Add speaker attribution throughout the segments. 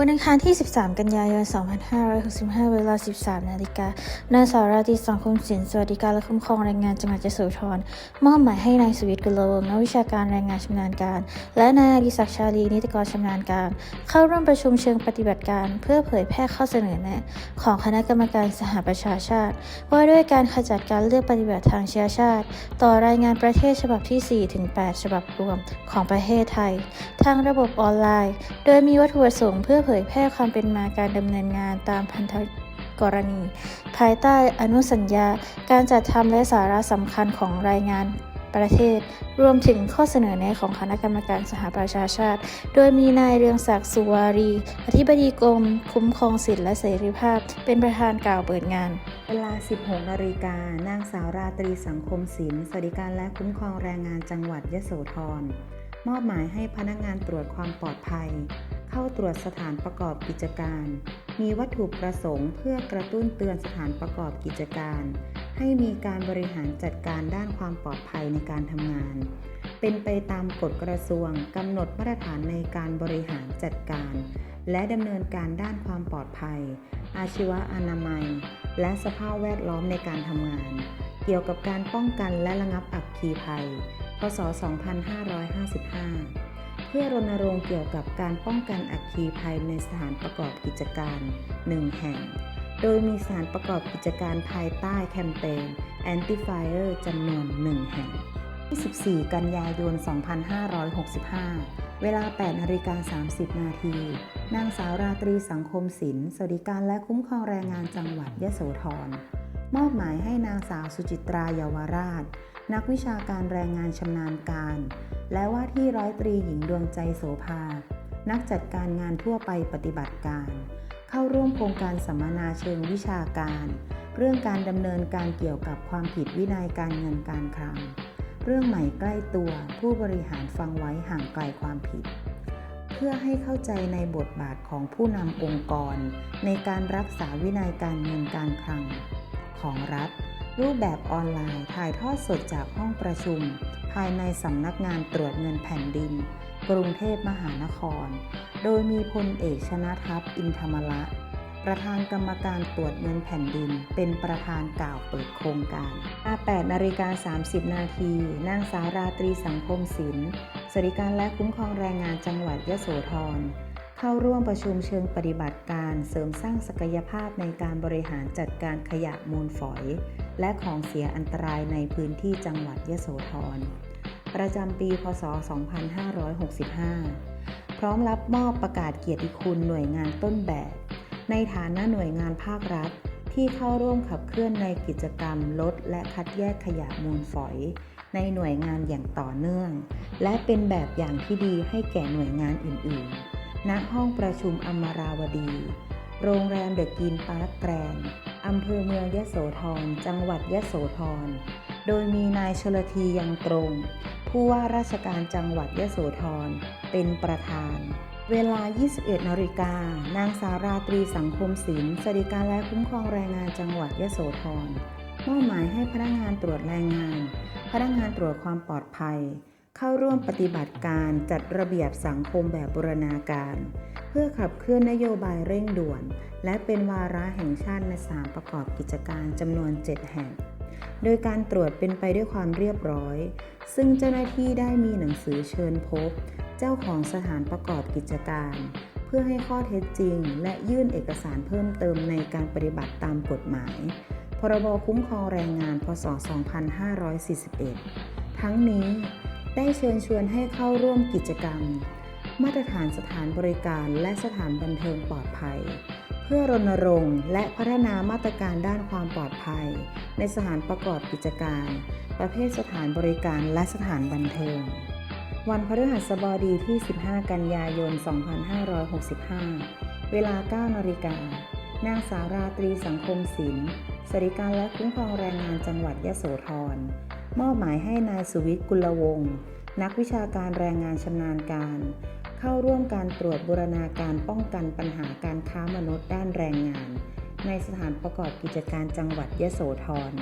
Speaker 1: วันอังคารที่ 13 กันยายน 2565 เวลา 13 นาฬิกานางสาราตรีสังคมสินสวัสดิการและคุ้มครองแรงงานจังหวัดยโสธรมอบหมายให้นายสุวิทย์กุลวงศ์นักวิชาการแรงงานชำนาญการ และนายอดิศักดิ์ชาลีนิติกรชำนาญการ เข้าร่วมประชุมเชิงปฏิบัติการ เพื่อเผยแพร่ข้อเสนอแนะ ของคณะกรรมการสหประชาชาติ ว่าด้วยการขจัดการเลือกปฏิบัติทางเชื้อชาติ ต่อรายงานประเทศฉบับที่ 4-8 ฉบับรวมของประเทศไทย ทางระบบออนไลน์ โดยมีวัตถุประสงค์เพื่อผยแพร่ความเป็นมาการดำเนินงานตามพันธกรณี ภายใต้อนุสัญญาการจัดทำและสาระสำคัญของรายงานประเทศ รวมถึงข้อเสนอแนะของคณะกรรมการสหประชาชาติ โดยมีนายเรืองศักดิ์สุวารี อธิบดีกรม คุ้มครองสิทธิและเสรีภาพ เป็นประธานกล่าวเปิดงาน
Speaker 2: เวลา 16นาฬิกานางสาวราตรีสังคมศิลป์สวัสดิการและคุ้มครองแรงงานจังหวัดยโสธรมอบหมายให้พนักงานตรวจความปลอดภัย เข้าตรวจสถานประกอบกิจการ มีวัตถุประสงค์เพื่อกระตุ้นเตือนสถานประกอบกิจการ ให้มีการบริหารจัดการด้านความปลอดภัยในการทำงาน เป็นไปตามกฎกระทรวงกำหนดมาตรฐานในการบริหารจัดการ และดำเนินการด้านความปลอดภัย อาชีวะอนามัย และสภาพแวดล้อมในการทำงาน เกี่ยวกับการป้องกันและระงับอัคคีภัย พศ 2555 เพื่อรณรงค์เกี่ยวกับการป้องกันอัคคีภัยในสถานประกอบกิจการ 1 แห่ง โดยมีสถานประกอบกิจการภายใต้แคมเปญ Anti Fire จำนวน 1 แห่ง 24 กันยายน 2565 เวลา8นาฬิกา30 นาที นางสาวราตรีสังคมศิลป์สวัสดิการและคุ้มครองแรงงานจังหวัดยะโสธร มอบหมายให้นางสาวสุจิตราเยาวราช นักวิชาการแรงงานชำนาญการ และว่าที่ร้อยตรีหญิงดวงใจโสภา นักจัดการงานทั่วไปปฏิบัติการ เข้าร่วมโครงการสัมมนาเชิงวิชาการ เรื่องการดำเนินการเกี่ยวกับความผิดวินัยการเงินการคลัง เรื่องใหม่ใกล้ตัวผู้บริหารฟังไว้ห่างไกลความผิด เพื่อให้เข้าใจในบทบาทของผู้นำองค์กร ในการรักษาวินัยการเงินการคลัง ของรัฐ รูปแบบออนไลน์ถ่ายทอดสดจากห้องประชุม ภายในสำนักงานตรวจเงินแผ่นดิน กรุงเทพมหานคร โดยมีพลเอกชนะทัพอินธรรมละ ประธานกรรมการตรวจเงินแผ่นดิน เป็นประธานกล่าวเปิดโครงการ8นาฬิกา30 นาที นางสาวราตรีสังคมศิลป์สวัสดิการและคุ้มครองแรงงานจังหวัดยโสธรเข้าร่วมประชุมเชิงปฏิบัติการเสริมสร้างศักยภาพในการบริหารจัดการขยะมูลฝอย และของเสียอันตรายในพื้นที่จังหวัดยโสธร ประจำปี พศ 2565 พร้อมรับมอบประกาศเกียรติคุณหน่วยงานต้นแบบ ในฐานะหน่วยงานภาครัฐ ที่เข้าร่วมขับเคลื่อนในกิจกรรมลดและคัดแยกขยะมูลฝอย ในหน่วยงานอย่างต่อเนื่อง และเป็นแบบอย่างที่ดีให้แก่หน่วยงานอื่นๆ ณ ห้องประชุมอมราวดี โรงแรมเดอะกินพาร์คแกรนด์ อำเภอเมืองยโสธร จังหวัดยโสธร โดยมีนายชลทียังตรง ผู้ว่าราชการจังหวัดยโสธร เป็นประธาน เวลา 21นาฬิกา นางสาวราตรีสังคมศิลป์สวัสดิการและคุ้มครองแรงงานจังหวัดยโสธรมอบหมายให้พนักงานตรวจแรงงาน พนักงานตรวจความปลอดภัย เข้าร่วมปฏิบัติการจัดระเบียบสังคมแบบบูรณาการ เพื่อขับเคลื่อนนโยบายเร่งด่วน และเป็นวาระแห่งชาติในสานประกอบกิจการจำนวน 7 แห่ง โดยการตรวจเป็นไปด้วยความเรียบร้อย ซึ่งเจ้าหน้าที่ได้มีหนังสือเชิญพบ เจ้าของสถานประกอบกิจการ เพื่อให้ข้อเท็จจริง และยื่นเอกสารเพิ่มเติมในการปฏิบัติตามกฎหมายพรบคุ้มครองแรงงาน พศ 2541 ทั้งนี้ ได้เชิญชวนให้เข้าร่วมกิจกรรม มาตรฐานสถานบริการและสถานบันเทิงปลอดภัย เพื่อรณรงค์และพัฒนามาตรการด้านความปลอดภัย ในสถานประกอบกิจการ ประเภทสถานบริการและสถานบันเทิง วันพฤหัสบดีที่ 15 กันยายน 2565 เวลา 9นาฬิกานางสาวราตรีสังคมศิลป์สวัสดิการและคุ้มครองแรงงานจังหวัดยะโสธร มอบหมายให้นายสุวิทย์กุลวงศ์นักวิชาการแรงงานชำนาญการ เข้าร่วมการตรวจบูรณาการป้องกันปัญหาการค้ามนุษย์ด้านแรงงาน ในสถานประกอบกิจการจังหวัดยโสธร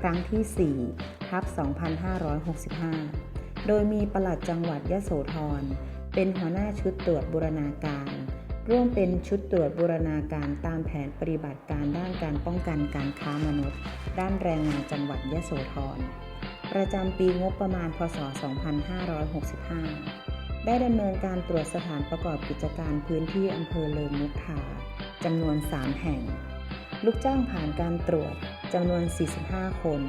Speaker 2: ครั้งที่4ทับ2565 โดยมีปลัดจังหวัดยโสธร เป็นหัวหน้าชุดตรวจบูรณาการ ร่วมเป็นชุดตรวจบูรณาการตามแผนปฏิบัติการด้านการป้องกันการค้ามนุษย์ ด้านแรงงานจังหวัดยะโสธร ประจำปีงบประมาณ พศ 2565 ได้ดำเนินการตรวจสถานประกอบกิจการพื้นที่อำเภอเลิงมุกทาจำนวน 3 แห่ง ลูกจ้างผ่านการตรวจจำนวน 45 คน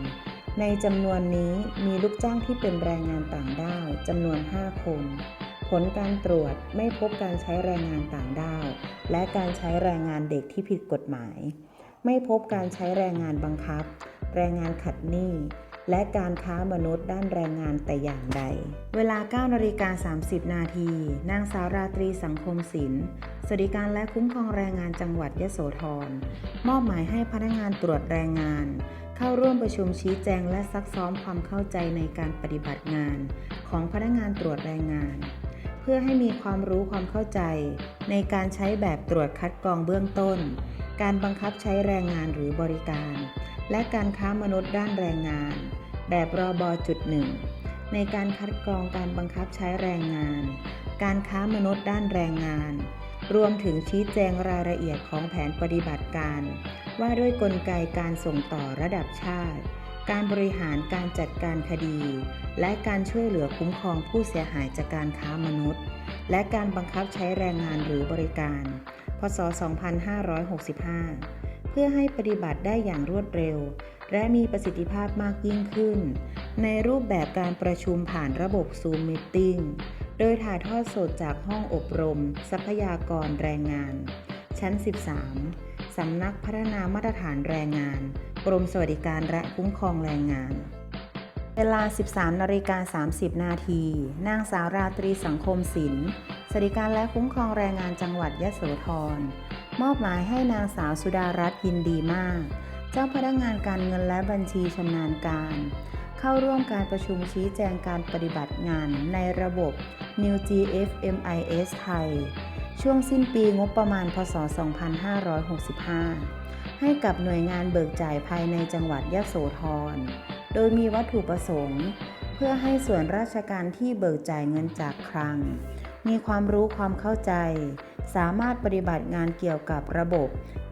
Speaker 2: ในจำนวนนี้มีลูกจ้างที่เป็นแรงงานต่างด้าวจำนวน 5 คน ผลการตรวจไม่พบการใช้แรงงานต่างด้าว และการใช้แรงงานเด็กที่ผิดกฎหมาย ไม่พบการใช้แรงงานบังคับ แรงงานขัดหนี้ และการค้ามนุษย์ด้านแรงงานแต่อย่างใด เวลา9นาฬิกา30 นาที นางสาวราตรีสังคมศิลป์ สวัสดิการและคุ้มครองแรงงานจังหวัดยโสธร มอบหมายให้พนักงานตรวจแรงงาน เข้าร่วมประชุมชี้แจงและซักซ้อมความเข้าใจในการปฏิบัติงาน ของพนักงานตรวจแรงงาน เพื่อให้มีความรู้ความเข้าใจ ในการใช้แบบตรวจคัดกรองเบื้องต้น การบังคับใช้แรงงานหรือบริการ และการค้ามนุษย์ด้านแรงงาน แบบรบจุดหนึ่งในการคัดกรองการบังคับใช้แรงงาน การค้ามนุษย์ด้านแรงงาน รวมถึงชี้แจงรายละเอียดของแผนปฏิบัติการ ว่าด้วยกลไกการส่งต่อระดับชาติ การบริหารการจัดการคดี และการช่วยเหลือคุ้มครองผู้เสียหายจากการค้ามนุษย์ และการบังคับใช้แรงงานหรือบริการ พศ 2565 เพื่อให้ปฏิบัติได้อย่างรวดเร็ว และมีประสิทธิภาพมากยิ่งขึ้น ในรูปแบบการประชุมผ่านระบบ Zoom Meeting โดยถ่ายทอดสดจากห้องอบรม ทรัพยากรแรงงาน ชั้น 13 สำนักพัฒนามาตรฐานแรงงาน กรมสวัสดิการและคุ้มครองแรงงาน เวลา 13นาฬิกา30 นาที นางสาวราตรีสังคมศิลป์สวัสดิการและคุ้มครองแรงงานจังหวัดยะโสธร มอบหมายให้นางสาวสุดารัตน์ยินดีมาก เจ้าพนักงานการเงินและบัญชีชำนาญการ เข้าร่วมการประชุมชี้แจงการปฏิบัติงานในระบบ New GFMIS ไทย ช่วงสิ้นปีงบประมาณพศ 2565 ให้กับหน่วยงานเบิกจ่ายภายในจังหวัดยะโสธร โดยมีวัตถุประสงค์ เพื่อให้ส่วนราชการที่เบิกจ่ายเงินจากคลัง มีความรู้ความเข้าใจ สามารถปฏิบัติงานเกี่ยวกับระบบ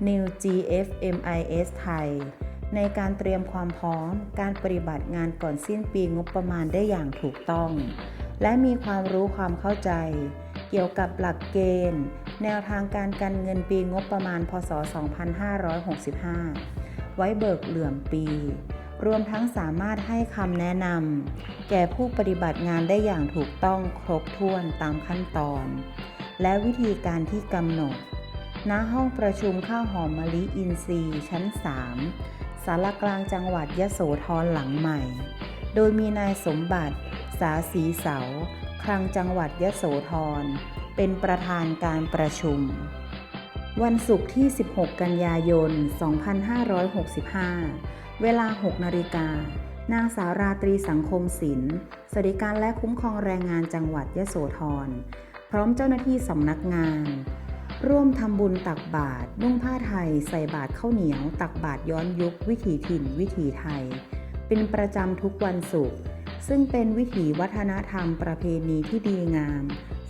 Speaker 2: New GFMIS ไทย ในการเตรียมความพร้อม การปฏิบัติงานก่อนสิ้นปีงบประมาณได้อย่างถูกต้อง และมีความรู้ความเข้าใจ เกี่ยวกับหลักเกณฑ์ แนวทางการกันเงินปีงบประมาณ พศ 2565 ไว้เบิกเหลื่อมปี รวมทั้งสามารถให้คำแนะนำแก่ผู้ปฏิบัติงานได้อย่างถูกต้องครบถ้วนตามขั้นตอน และวิธีการที่กำหนด ณ ห้องประชุมข้าวหอมมะลิอินทรีย์ชั้น 3 สารกลางจังหวัดยะโสธรหลังใหม่ โดยมีนายสมบัติ สาสีเสา คลังจังหวัดยะโสธร เป็นประธานการประชุม วันศุกร์ที่ 16 กันยายน 2565 เวลา 6 นาฬิกานางสาวราตรีสังคมศิลป์สวัสดิการและคุ้มครองแรงงานจังหวัดยะโสธร พร้อมเจ้าหน้าที่สำนักงาน ร่วมทำบุญตักบาตรนุ่งผ้าไทย ใส่บาตรข้าวเหนียว ตักบาตรย้อนยุค วิถีถิ่น วิถีไทย เป็นประจำทุกวันศุกร์ซึ่งเป็นวิถีวัฒนธรรมประเพณีที่ดีงาม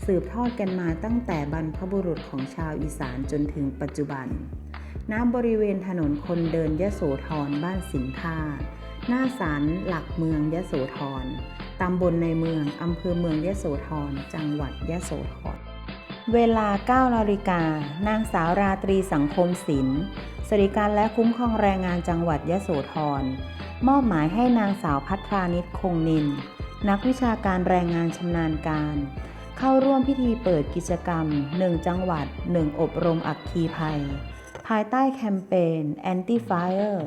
Speaker 2: สืบทอดกันมาตั้งแต่บรรพบุรุษของชาวอีสานจนถึงปัจจุบัน ณ บริเวณถนนคนเดินยโสธรบ้านสิงห์ท่าหน้าศาลหลักเมืองยโสธร ตำบลในเมือง อำเภอเมืองยะโสธร จังหวัดยะโสธร เวลา9นาฬิกานางสาวราตรีสังคมศิลป์สวัสดิการและคุ้มครองแรงงานจังหวัดยะโสธร มอบหมายให้นางสาวพัทรานิตคงนิน นักวิชาการแรงงานชำนาญการ เข้าร่วมพิธีเปิดกิจกรรม 1 จังหวัด 1 อบรมอัคคีภัย ภายใต้แคมเปญ Anti Fire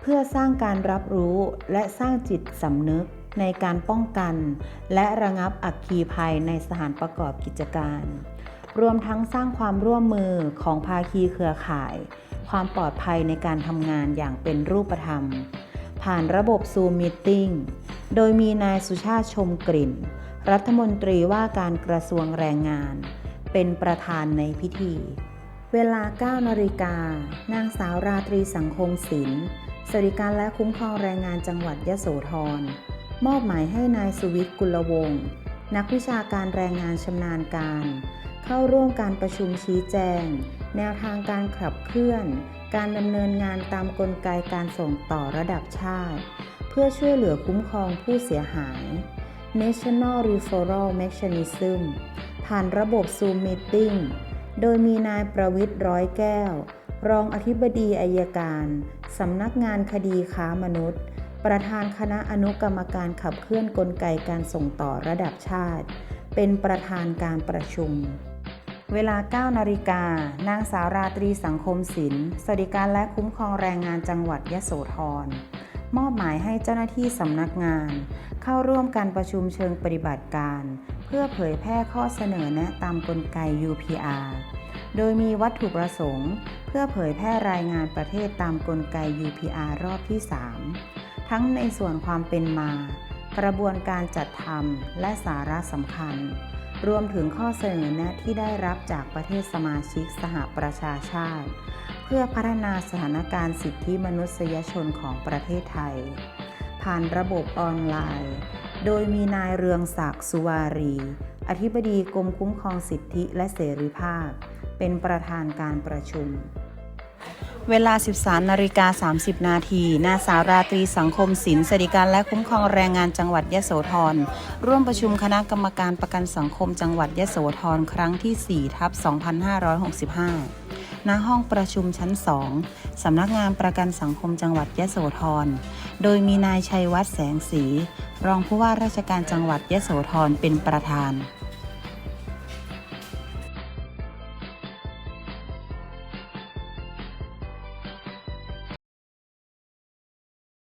Speaker 2: เพื่อสร้างการรับรู้และสร้างจิตสำนึก ในการป้องกัน และระงับอัคคีภัยในสถานประกอบกิจการ รวมทั้งสร้างความร่วมมือของภาคีเครือข่าย ความปลอดภัยในการทำงานอย่างเป็นรูปธรรม ผ่านระบบ Zoom Meeting โดยมีนายสุชาติชมกลิ่น รัฐมนตรีว่าการกระทรวงแรงงาน เป็นประธานในพิธี เวลา 9นาฬิกานางสาวราตรีสังคมศิลป์สวัสดิการและคุ้มครองแรงงานจังหวัดยะโสธร มอบหมายให้นายสุวิทย์กุลวงศ์นักวิชาการแรงงานชำนาญการ เข้าร่วมการประชุมชี้แจง แนวทางการขับเคลื่อน การดำเนินงานตามกลไกการส่งต่อระดับชาติ เพื่อช่วยเหลือคุ้มครองผู้เสียหาย National Referral Mechanism ผ่านระบบ Zoom Meeting โดยมีนายประวิทย์ร้อยแก้ว รองอธิบดีอายการ สำนักงานคดีค้ามนุษย์ ประธานคณะอนุกรรมการขับเคลื่อนกลไกการส่งต่อระดับชาติ เป็นประธานการประชุม เวลา 9 นาฬิกา นางสาวราตรีสังคมศิลป์สวัสดิการและคุ้มครองแรงงานจังหวัดยะโสธรมอบหมายให้เจ้าหน้าที่สำนักงาน เข้าร่วมการประชุมเชิงปฏิบัติการ เพื่อเผยแพร่ข้อเสนอแนะตามกลไก UPR โดยมีวัตถุประสงค์ เพื่อเผยแพร่รายงานประเทศตามกลไก UPR รอบที่ 3 ทั้งในส่วนความเป็นมา กระบวนการจัดทำและสาระสำคัญ รวมถึงข้อเสนอแนะที่ได้รับจากประเทศสมาชิกสหประชาชาติ เพื่อพัฒนาสถานการณ์สิทธิมนุษยชนของประเทศไทย ผ่านระบบออนไลน์ โดยมีนายเรืองศักดิ์สุวารี อธิบดีกรมคุ้มครองสิทธิและเสรีภาพ เป็นประธานการประชุม เวลา 13นาฬิกา30 นาทีนางสาวราตรีสังคมศิลป์สวัสดิการและคุ้มครองแรงงานจังหวัดยะโสธร ร่วมประชุมคณะกรรมการประกันสังคมจังหวัดยะโสธรครั้งที่4ทับ2565 ณ ห้องประชุมชั้น 2 สำนักงานประกันสังคมจังหวัดยะโสธร โดยมีนายชัยวัฒน์แสงสี รองผู้ว่าราชการจังหวัดยะโสธรเป็นประธาน